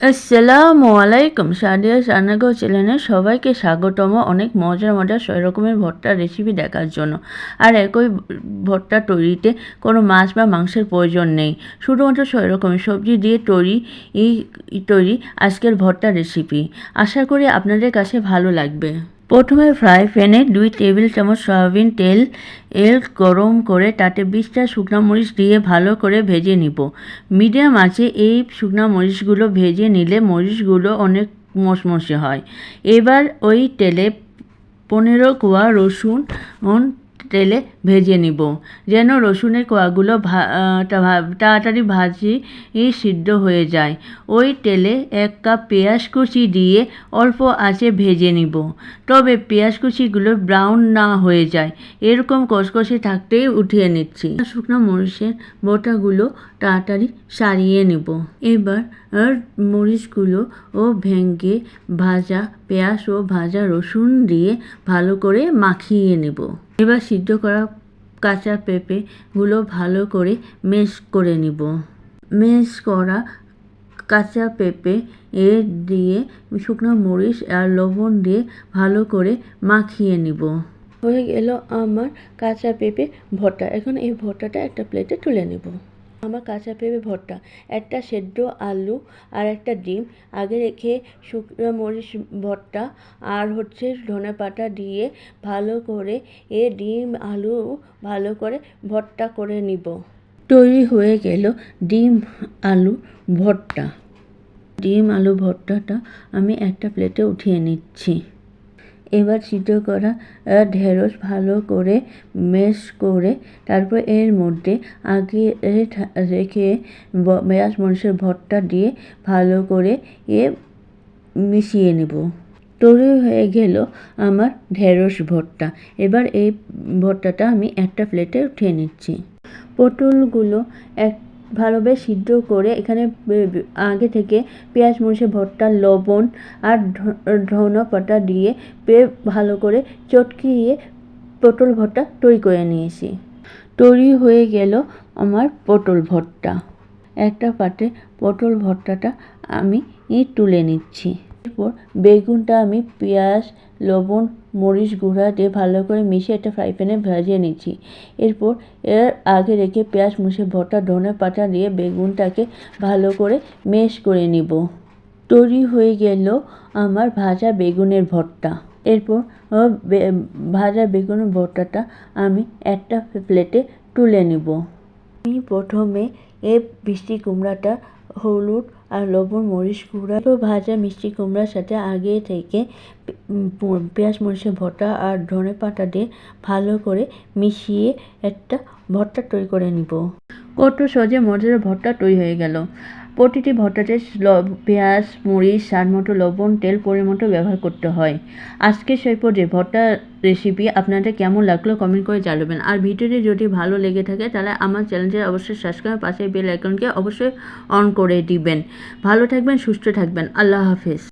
আসসালামু আলাইকুম সাদিয়া রান্নাঘর চ্যানেলে সবাইকে স্বাগতম। অনেক মজার মজার ছয় রকমের ভর্তার রেসিপি দেখার জন্য। আর একই ভর্তা তৈরিতে কোনো মাছ বা মাংসের প্রয়োজন নেই। শুধুমাত্র ছয় রকমের সবজি দিয়ে তৈরি, এই তৈরি আজকের ভর্তা রেসিপি আশা করি আপনাদের কাছে ভালো লাগবে। প্রথমে ফ্রাই প্যানে দুই টেবিল চামচ সয়াবিন তেল, এল গরম করে তাতে বিশটা শুকনো মরিচ দিয়ে ভালো করে ভেজে নিব। মিডিয়াম আছে এই শুকনো মরিচগুলো ভেজে নিলে মরিচগুলো অনেক মশমশে হয়। এবার ওই তেলে পনেরো কোয়া রসুন তেলে ভেজে নিব। যেন রসুনের কোয়াগুলো তাড়াতাড়ি ভাজি সিদ্ধ হয়ে যায়। ওই তেলে এক কাপ পেঁয়াজ কুচি দিয়ে অল্প আঁচে ভেজে নিব। তবে পেঁয়াজ কুচিগুলো ব্রাউন না হয়ে যায়। এরকম কষকষে থাকতেই উঠিয়ে নিচ্ছি। শুকনো মরিচের বোটাগুলো তাড়াতাড়ি সারিয়ে নেব। এবার মরিচগুলো ও ভেঙে ভাজা পেঁয়াজ ও ভাজা রসুন দিয়ে ভালো করে মাখিয়ে নেব। এবার সিদ্ধ করা কাঁচা পেঁপেগুলো ভালো করে মেশ করে নিব। মেশ করা কাঁচা পেঁপে এ দিয়ে শুকনো মরিচ আর লবণ দিয়ে ভালো করে মাখিয়ে নিব। হয়ে গেল আমার কাঁচা পেঁপে ভর্তা। এখন এই ভর্তাটা একটা প্লেটে তুলে নেব। আমার কাঁচা পেঁপে ভর্তা, একটা সেদ্ধ আলু আর একটা ডিম। আগে রেখে শুকনো মরিচ ভর্তা আর হচ্ছে ধনে পাতা দিয়ে ভালো করে এ ডিম আলু ভালো করে ভর্তা করে নিব। তৈরি হয়ে গেল ডিম আলু ভর্তা। ডিম আলু ভর্তাটা আমি একটা প্লেটে উঠিয়ে নিচ্ছি। এবার সিদ্ধ করা ঢেঁড়স ভালো করে মেশ করে তারপর এর মধ্যে আগে রেখে পেঁয়াজ, মরিচের ভর্তা দিয়ে ভালো করে এ মিশিয়ে নেব। তৈরি হয়ে গেল আমার ঢেঁড়স ভর্তা। এবার এই ভর্তাটা আমি একটা প্লেটে উঠিয়ে নিচ্ছি। পটলগুলো এক ভালোভাবে সিদ্ধ করে এখানে আগে থেকে পেঁয়াজ, মরিচের ভর্তা, লবণ আর ধনে পাতা দিয়ে ভালো করে চটকিয়ে পটল ভর্তা তৈরি করে নিয়েছি। তৈরি হয়ে গেল আমার পটল ভর্তা। একটা পাটে পটল ভর্তাটা আমি তুলে নিচ্ছি। এরপর বেগুনটা আমি পেঁয়াজ, লবণ, মরিচ গুঁড়া দিয়ে ভালো করে মিশিয়ে একটা ফ্রাই প্যানে ভাজিয়ে নিচ্ছি। এরপর এর আগে রেখে পেঁয়াজ মুছে ভর্তা, ধনে পাতা দিয়ে বেগুনটাকে ভালো করে মেশ করে নিব। তৈরি হয়ে গেল আমার ভাজা বেগুনের ভর্তা। এরপর ভাজা বেগুনের ভর্তাটা আমি একটা প্লেটে তুলে নিব। আমি প্রথমে এ মিষ্টি কুমড়াটা হলুদ আর লবণ, মরিচ গুঁড়া তো ভাজা মিষ্টি কুমড়ার সাথে আগে থেকে পেঁয়াজ, মরিচের ভর্তা আর ধনে পাতা দিয়ে ভালো করে মিশিয়ে একটা ভর্তা তৈরি করে নিব। কত সহজে মজার ভর্তা তৈরি হয়ে গেল। প্রতিটি ভর্তাতে পেঁয়াজ মরিচ স্বাদ মতো লবণ, তেল পরিমতো ব্যবহার করতে হয়। আজকে পর্যায়ে ভর্তা রেসিপি আপনাদের কেমন লাগল কমেন্ট করে জানাবেন। আর ভিডিওটি যদি ভালো লেগে থাকে তাহলে আমার চ্যানেলটি অবশ্যই সাবস্ক্রাইব পাশে বেল আইকনকে অবশ্যই অন করে দিবেন। ভালো থাকবেন, সুস্থ থাকবেন। আল্লাহ হাফেজ।